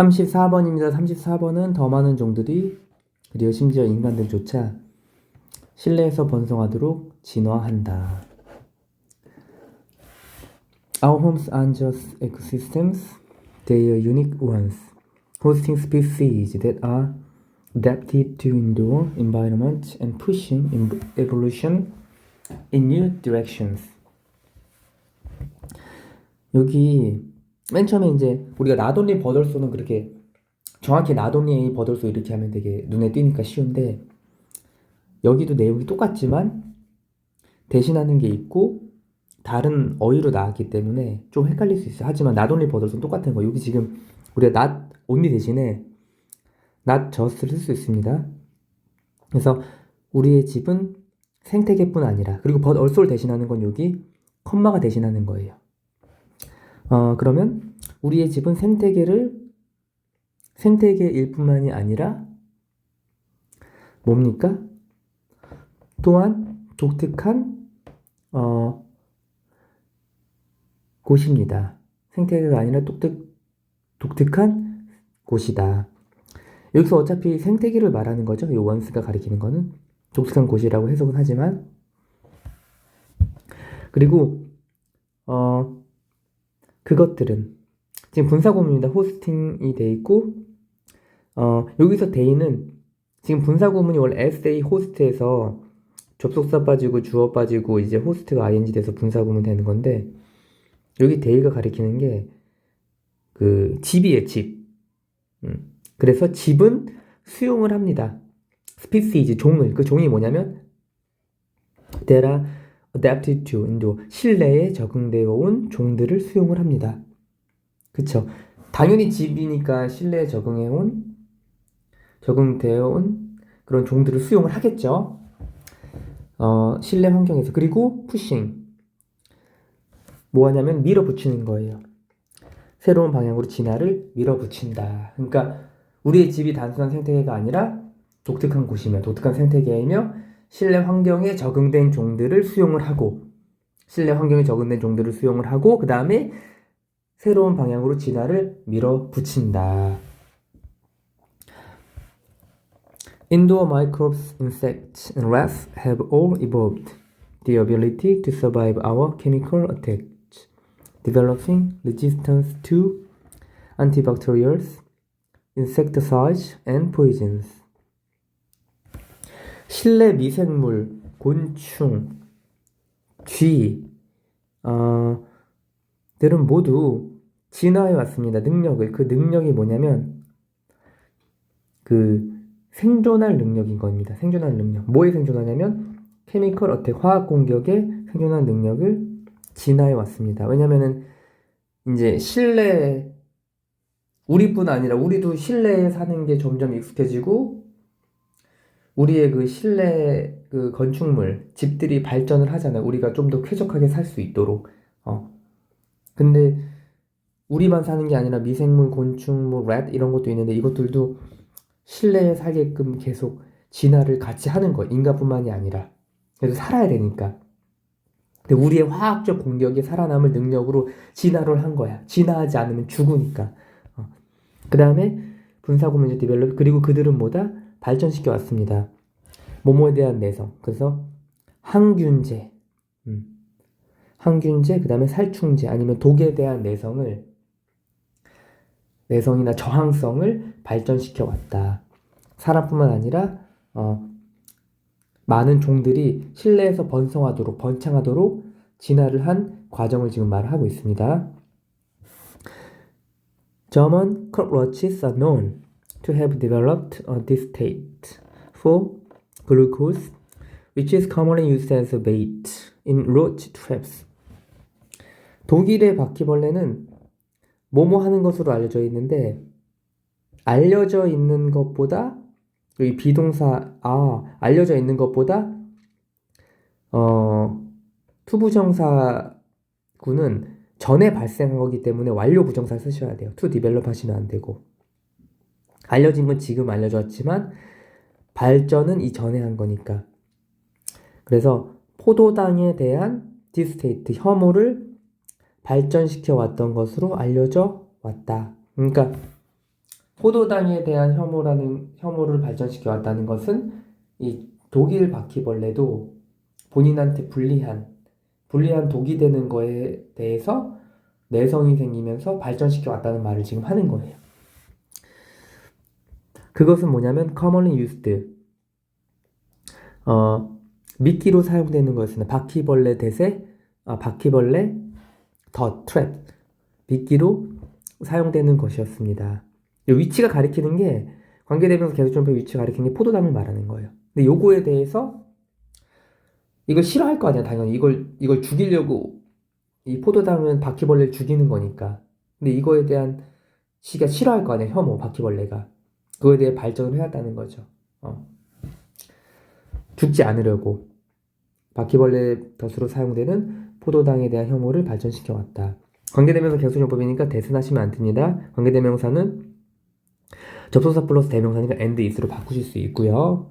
34번입니다. 34번은 더 많은 종들이 그리고 심지어 인간들조차 실내에서 번성하도록 진화한다. Our homes aren't just ecosystems, they are unique ones, hosting species that are adapted to endure environment and pushing in- evolution in new directions. 여기 맨 처음에 이제 우리가 나돈리 버덜소는 그렇게 정확히 나돈리 버덜소 이렇게 하면 되게 눈에 띄니까 쉬운데 여기도 내용이 똑같지만 대신하는 게 있고 다른 어휘로 나왔기 때문에 좀 헷갈릴 수 있어요. 하지만 나돈리 버덜소는 똑같은 거. 여기 지금 우리가 not only 대신에 not just를 쓸 수 있습니다. 그래서 우리의 집은 생태계뿐 아니라 그리고 also를 대신하는 건 여기 컴마가 대신하는 거예요. 어, 그러면 우리의 집은 생태계를 생태계일 뿐만이 아니라 뭡니까? 또한 독특한 어, 곳입니다. 생태계가 아니라 독특, 독특한 곳이다. 여기서 어차피 생태계를 말하는 거죠. 이 원스가 가리키는 거는 독특한 곳이라고 해석은 하지만 그리고 어 그것들은 지금 분사 구문입니다. 호스팅이 돼 있고 어 여기서 데이는 지금 분사 구문이 원래 SA 호스트에서 접속사 빠지고 주어 빠지고 이제 호스트가 ing 돼서 분사 구문 되는 건데 여기 데이가 가리키는 게 그 집이에요 집. 음. 그래서 집은 수용을 합니다. 스피시즈 종을 그 종이 뭐냐면 are adapted to endure 실내에 적응되어 온 종들을 수용을 합니다. 그쵸? 당연히 집이니까 실내에 적응해 온 적응되어 온 그런 종들을 수용을 하겠죠. 어, 실내 환경에서 그리고 푸싱 뭐 하냐면 밀어붙이는 거예요. 새로운 방향으로 진화를 밀어붙인다. 그러니까 우리의 집이 단순한 생태계가 아니라 독특한 곳이며 독특한 생태계이며 실내 환경에 적응된 종들을 수용을 하고 실내 환경에 적응된 종들을 수용을 하고 그 다음에 새로운 방향으로 진화를 밀어붙인다. Indoor microbes, insects, and rats have all evolved the ability to survive our chemical attacks, developing resistance to antibacterials, insecticides, and poisons. 실내 미생물, 곤충, 쥐, 어, 들은 모두 진화해 왔습니다. 능력을. 그 능력이 뭐냐면, 그, 생존할 능력인 겁니다. 생존할 능력. 뭐에 생존하냐면, 케미컬 어택, 화학 공격에 생존할 능력을 진화해 왔습니다. 왜냐면은, 이제 실내, 우리뿐 아니라 우리도 실내에 사는 게 점점 익숙해지고, 우리의 그 실내 그 건축물, 집들이 발전을 하잖아요. 우리가 좀 더 쾌적하게 살 수 있도록. 어. 근데 우리만 사는 게 아니라 미생물, 곤충, 뭐 rat 이런 것도 있는데 이것들도 실내에 살게끔 계속 진화를 같이 하는 거예요. 인간뿐만이 아니라. 그래서 살아야 되니까. 근데 우리의 화학적 공격에 살아남을 능력으로 진화를 한 거야. 진화하지 않으면 죽으니까. 어. 그 다음에 분사구문제 디벨롭 그리고 그들은 뭐다? 발전시켜 왔습니다. 모모에 대한 내성. 그래서 항균제, 음. 항균제, 그 다음에 살충제 아니면 독에 대한 내성을 내성이나 저항성을 발전시켜 왔다. 사람뿐만 아니라 어, 많은 종들이 실내에서 번성하도록 번창하도록 진화를 한 과정을 지금 말하고 있습니다. German cockroaches are known to have developed a distaste for glucose, which is commonly used as a bait in roach traps. 독일의 바퀴벌레는 뭐뭐 하는 것으로 알려져 있는데 알려져 있는 것보다 이 비동사 아 알려져 있는 것보다 어 투부정사구는 전에 발생한 거기 때문에 완료 부정사 쓰셔야 돼요. to develop 하시면 안 되고 알려진 건 지금 알려졌지만 발전은 이전에 한 거니까. 그래서 포도당에 대한 디스테이트 혐오를 발전시켜 왔던 것으로 알려져 왔다. 그러니까 포도당에 대한 혐오라는 혐오를 발전시켜 왔다는 것은 이 독일 바퀴벌레도 본인한테 불리한 불리한 독이 되는 거에 대해서 내성이 생기면서 발전시켜 왔다는 말을 지금 하는 거예요. 그것은 뭐냐면 commonly used 어, 미끼로 사용되는 거였습니다. 바퀴벌레 대세, 아, 바퀴벌레 더 트랩 미끼로 사용되는 것이었습니다. 이 위치가 가리키는 게 관계대명사 계속점의 위치 가리키는 게 포도당을 말하는 거예요. 근데 요거에 대해서 이걸 싫어할 거 아니야, 당연히. 이걸, 이걸 죽이려고 이 포도당은 바퀴벌레를 죽이는 거니까. 근데 이거에 대한 시가 싫어할 거 아니야, 혐오, 바퀴벌레가. 그거에 대해 발전을 해왔다는 거죠. 어. 죽지 않으려고 바퀴벌레 덫으로 사용되는 포도당에 대한 혐오를 발전시켜 왔다. 관계대명사 계속용법이니까 대신하시면 안 됩니다. 관계대명사는 접속사 플러스 대명사니까 and is로 바꾸실 수 있고요.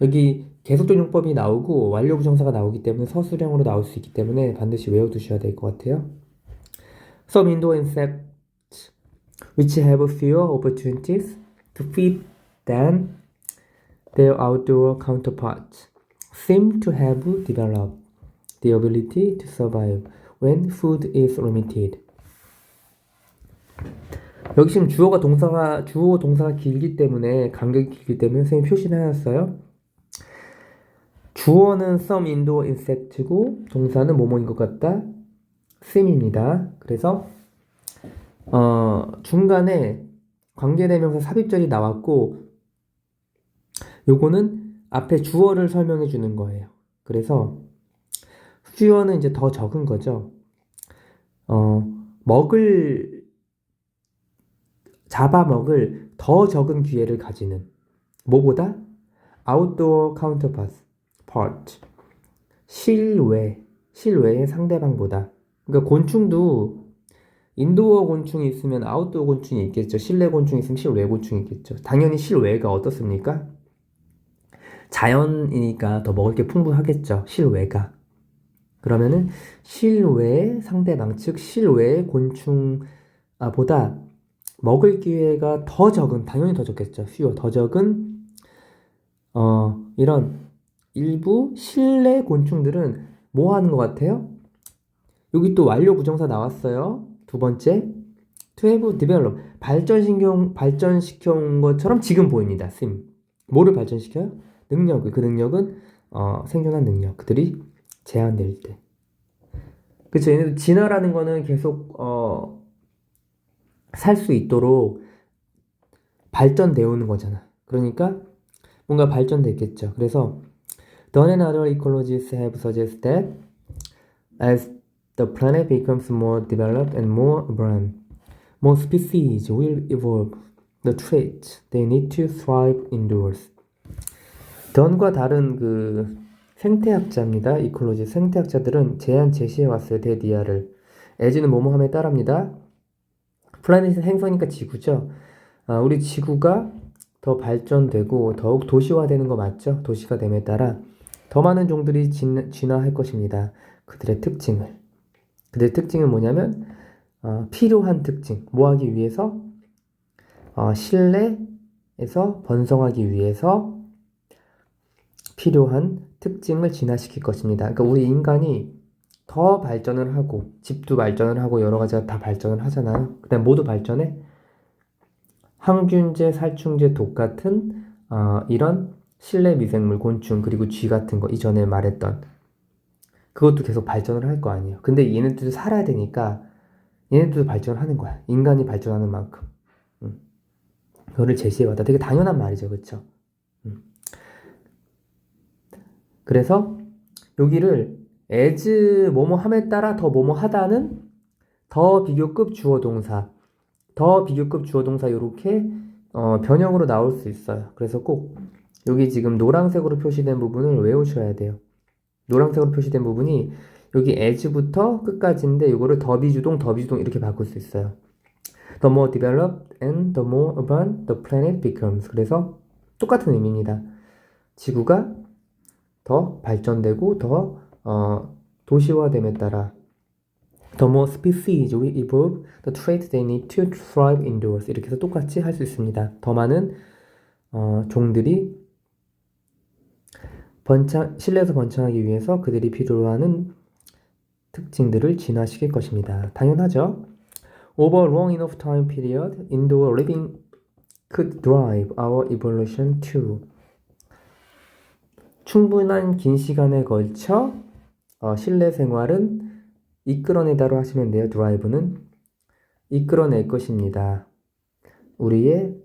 여기 계속적 용법이 나오고 완료 부정사가 나오기 때문에 서술형으로 나올 수 있기 때문에 반드시 외워두셔야 될 것 같아요. Some indoor insects which have fewer opportunities to feed than their outdoor counterparts seem to have developed the ability to survive when food is limited. 여기 지금 주어가 동사가 주어 동사가 길기 때문에 간격이 길기 때문에 선생님 표시를 해놨어요. 주어는 some indoor insect고 동사는 뭐뭐인 것 같다. sim입니다. 그래서 어, 중간에 관계대명사 삽입절이 나왔고 요거는 앞에 주어를 설명해 주는 거예요. 그래서 fewer는 이제 더 적은 거죠. 어, 먹을 잡아먹을 더 적은 기회를 가지는 뭐보다 outdoor counterpart part 실외 실외의 상대방보다 그러니까 곤충도 인도어 곤충이 있으면 아웃도어 곤충이 있겠죠. 실내 곤충이 있으면 실외 곤충이 있겠죠. 당연히 실외가 어떻습니까? 자연이니까 더 먹을 게 풍부하겠죠. 실외가. 그러면은 실외 상대방 즉 실외 곤충보다 먹을 기회가 더 적은 당연히 더 적겠죠. fewer 더 적은 어 이런 일부 실내 곤충들은 뭐 하는 것 같아요? 여기 또 완료 부정사 나왔어요. 두 번째 to have develop 발전시켜 발전시켜 온 것처럼 지금 보입니다. sim. 뭐를 발전시켜요? 능력을. 그 능력은 어, 생존한 능력. 그들이 제한될 때. 그쵸. 얘네들 진화라는 거는 계속 어, 살 수 있도록 발전되어 오는 거잖아. 그러니까 뭔가 발전됐겠죠. 그래서 Don and other ecologists have suggested as the planet becomes more developed and more abundant more species will evolve the traits they need to thrive indoors 던과 다른 그 생태학자입니다. 이콜로지 생태학자들은 제안 제시해 왔어요. 데디아를. 에즈는 뭐뭐함에 따릅니다. 플라닛은 행성이니까 지구죠. 아, 우리 지구가 더 발전되고 더욱 도시화되는 거 맞죠? 도시가 됨에 따라 더 많은 종들이 진, 진화할 것입니다. 그들의 특징을. 그들의 특징은 뭐냐면 어, 필요한 특징. 뭐 하기 위해서? 어, 실내에서 번성하기 위해서 필요한 특징을 진화시킬 것입니다. 그러니까 우리 인간이 더 발전을 하고 집도 발전을 하고 여러 가지가 다 발전을 하잖아요. 그다음 모두 발전해 항균제, 살충제, 독 같은 어, 이런 실내 미생물, 곤충 그리고 쥐 같은 거 이전에 말했던 그것도 계속 발전을 할 거 아니에요. 근데 얘네들도 살아야 되니까 얘네들도 발전을 하는 거야. 인간이 발전하는 만큼. 음. 그거를 제시해봤다. 되게 당연한 말이죠, 그렇죠? 그래서 여기를 as 뭐뭐 함에 따라 더 뭐뭐 하다는 더 비교급 주어 동사 더 비교급 주어 동사 이렇게 어, 변형으로 나올 수 있어요. 그래서 꼭 여기 지금 노란색으로 표시된 부분을 외우셔야 돼요. 노란색으로 표시된 부분이 여기 as부터 끝까지인데 이거를 더 비주동 더 비주동 이렇게 바꿀 수 있어요. The more developed and the more urban the planet becomes. 그래서 똑같은 의미입니다. 지구가 더 발전되고 더 어, 도시화됨에 따라 The more species we evolve, the traits they need to thrive indoors. 이렇게 해서 똑같이 할 수 있습니다. 더 많은 어, 종들이 번창, 실내에서 번창하기 위해서 그들이 필요로 하는 특징들을 진화시킬 것입니다. 당연하죠. Over long enough time period, indoor living could drive our evolution too. 충분한 긴 시간에 걸쳐 어, 실내 생활은 이끌어내다로 하시면 돼요. 드라이브는 이끌어낼 것입니다. 우리의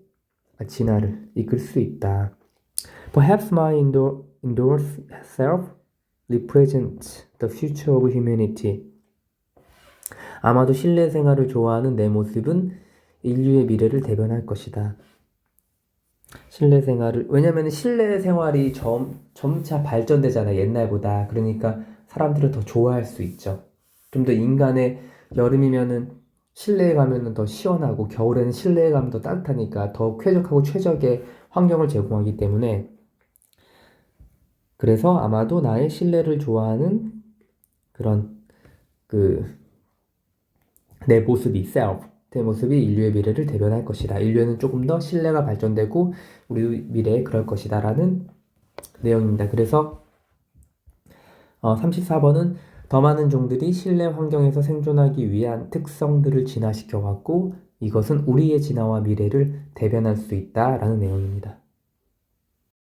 진화를 이끌 수 있다. Perhaps my indoor, indoor self represents the future of humanity. 아마도 실내 생활을 좋아하는 내 모습은 인류의 미래를 대변할 것이다. 실내 생활을 왜냐면 실내 생활이 점, 점차 발전되잖아 옛날보다 그러니까 사람들을 더 좋아할 수 있죠. 좀 더 인간의 여름이면은 실내에 가면은 더 시원하고 겨울에는 실내에 가면 더 따뜻하니까 더 쾌적하고 최적의 환경을 제공하기 때문에 그래서 아마도 나의 실내를 좋아하는 그런 그 내 모습이 self 내 모습이 인류의 미래를 대변할 것이다. 인류는 조금 더 신뢰가 발전되고 우리 미래에 그럴 것이다 라는 내용입니다. 그래서 어, 34번은 더 많은 종들이 실내 환경에서 생존하기 위한 특성들을 진화시켜 왔고 이것은 우리의 진화와 미래를 대변할 수 있다 라는 내용입니다.